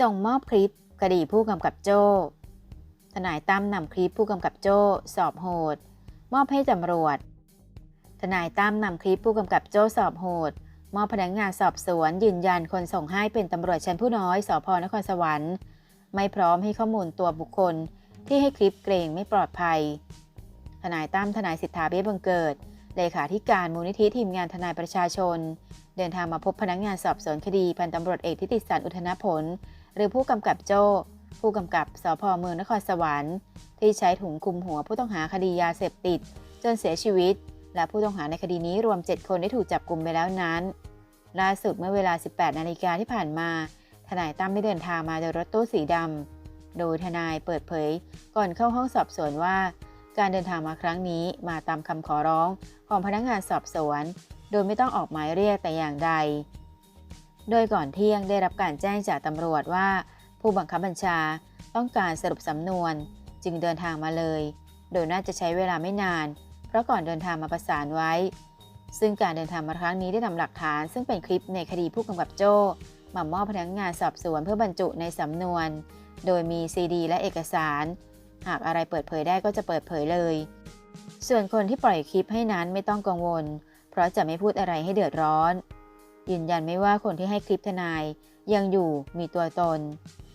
ส่งมอบคลิปคดีผู้กำกับโจ้ ทนายตั้มนำคลิปผู้กำกับโจ้ สอบโหด มอบให้ตำรวจ ทนายตั้มนำคลิปผู้กำกับโจ้สอบโหด มอบพนักงานสอบสวน ยืนยันคนส่งให้เป็นตำรวจชั้นผู้น้อยสพนครสวรรค์ ไม่พร้อมให้ข้อมูลตัวบุคคล ที่ให้คลิปเกรงไม่ปลอดภัย ทนายตั้มทนายสิทธาเบี้ยบังเกิด เลขาธิการมูลนิธิทีมงานทนายประชาชน เดินทางมาพบพนักงานสอบสวนคดีพันตำรวจเอกทิติสันอุทนผล หรือผู้กำกับโจ้ ผู้กำกับสพเมืองนครสวรรค์ ที่ใช้ถุงคลุมหัวผู้ต้องหาคดียาเสพติด จนเสียชีวิต และผู้ต้องหาในคดีนี้รวม 7 คนได้ถูกจับกลุ่มไปแล้วนั้น ล่าสุดเมื่อเวลา 18 นาฬิกาที่ผ่านมา ทนายตั้มได้เดินทางมาโดยรถตู้สีดำโดยทนายเปิดเผย ก่อนเข้าห้องสอบสวนว่า การเดินทางมาครั้งนี้มาตามคำขอร้องของพนักงานสอบสวน โดยไม่ต้องออกหมายเรียกแต่อย่างใด โดยก่อนเที่ยงได้รับการแจ้งจากตำรวจว่า ผู้บังคับบัญชาต้องการสรุปสำนวน จึงเดินทางมาเลย โดยน่าจะใช้เวลาไม่นาน เพราะก่อนเดินทางมาประสานไว้ ซึ่งการเดินทางมาครั้งนี้ได้นำหลักฐาน ซึ่งเป็นคลิปในคดีผู้กำกับโจ้มามอบพนักงานสอบสวนเพื่อบรรจุในสำนวน โดยมีซีดีและเอกสาร หากอะไรเปิดเผยได้ก็จะเปิดเผยเลย ส่วนคนที่ปล่อยคลิปให้นั้นไม่ต้องกังวล เพราะจะไม่พูดอะไรให้เดือดร้อน ยืนยันไม่ว่าคนที่ให้คลิปทนายยังอยู่มีตัวตน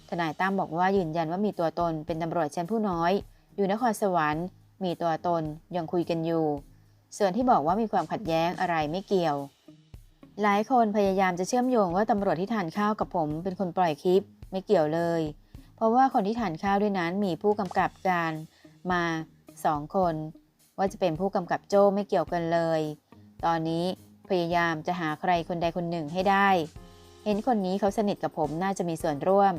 ทนายตั้มบอกว่ายืนยันว่ามีตัวตนเป็นตำรวจชั้นผู้น้อย อยู่นครสวรรค์ มีตัวตนยังคุยกันอยู่ ส่วนที่บอกว่ามีความขัดแย้งอะไรไม่เกี่ยว หลายคนพยายามจะเชื่อมโยงว่าตำรวจที่ทานข้าวกับผม เป็นคนปล่อยคลิปไม่เกี่ยวเลย เพราะว่าคนที่ทานข้าวด้วยนั้นมีผู้กำกับการมาสองคน ว่าจะเป็นผู้กำกับโจ้ไม่เกี่ยวกันเลย ตอนนี้พยายามจะหาใครคนใดคนหนึ่งให้ได้ เห็นคนนี้เขาสนิทกับผมน่าจะมีส่วนร่วม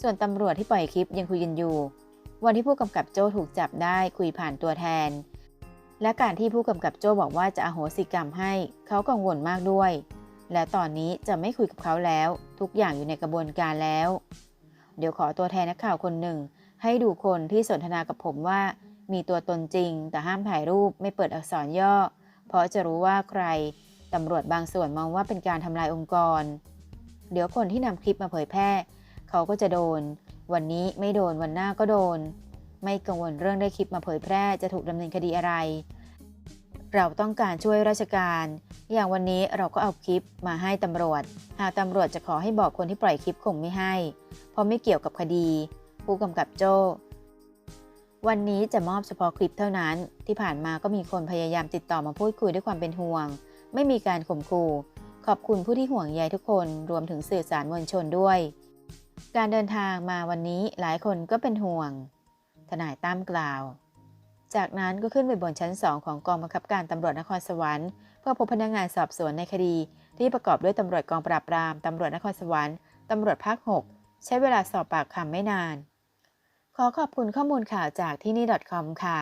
ส่วนตำรวจที่ปล่อยคลิปยังคุยกันอยู่ วันที่ผู้กำกับโจ้ถูกจับได้คุยผ่านตัวแทน และการที่ผู้กำกับโจ้บอกว่าจะอโหสิกรรมให้เขากังวลมากด้วย และตอนนี้จะไม่คุยกับเขาแล้ว ทุกอย่างอยู่ในกระบวนการแล้ว เดี๋ยวขอตัวแทนนักข่าวคนหนึ่ง ให้ดูคนที่สนทนากับผมว่า มีตัวตนจริง แต่ห้ามถ่ายรูปไม่เปิดอักษรย่อ เพราะจะรู้ว่าใครตำรวจบางส่วนมองว่าเป็นการทำลายองค์กร เดี๋ยวคนที่นำคลิปมาเผยแพร่ เขาก็จะโดน วันนี้ไม่โดนวันหน้าก็โดน ไม่กังวลเรื่องได้คลิปมาเผยแพร่จะถูกดำเนินคดีอะไร เราต้องการช่วยราชการ อย่างวันนี้เราก็เอาคลิปมาให้ตำรวจ หากตำรวจจะขอให้บอกคนที่ปล่อยคลิปคงไม่ให้ เพราะไม่เกี่ยวกับคดี ผู้กำกับโจ้ วันนี้จะมอบเฉพาะคลิปเท่านั้น ที่ผ่านมาก็มีคนพยายามติดต่อมาพูดคุยด้วยความเป็นห่วง ไม่มีการข่มขู่ขอบคุณผู้ที่ห่วงใยทุกคน รวมถึงสื่อสารมวลชนด้วย การเดินทางมาวันนี้หลายคนก็เป็นห่วง ทนายตั้มกล่าว จากนั้นก็ขึ้นไปบนชั้นสองของกองบังคับการตำรวจนครสวรรค์เพื่อพบพนักงานสอบสวนในคดี ที่ประกอบด้วยตำรวจกองปราบปรามตำรวจนครสวรรค์ตำรวจภาค 6 ใช้เวลาสอบปากคำไม่นาน ขอขอบคุณข้อมูลข่าวจากที่นี่ .com ค่ะ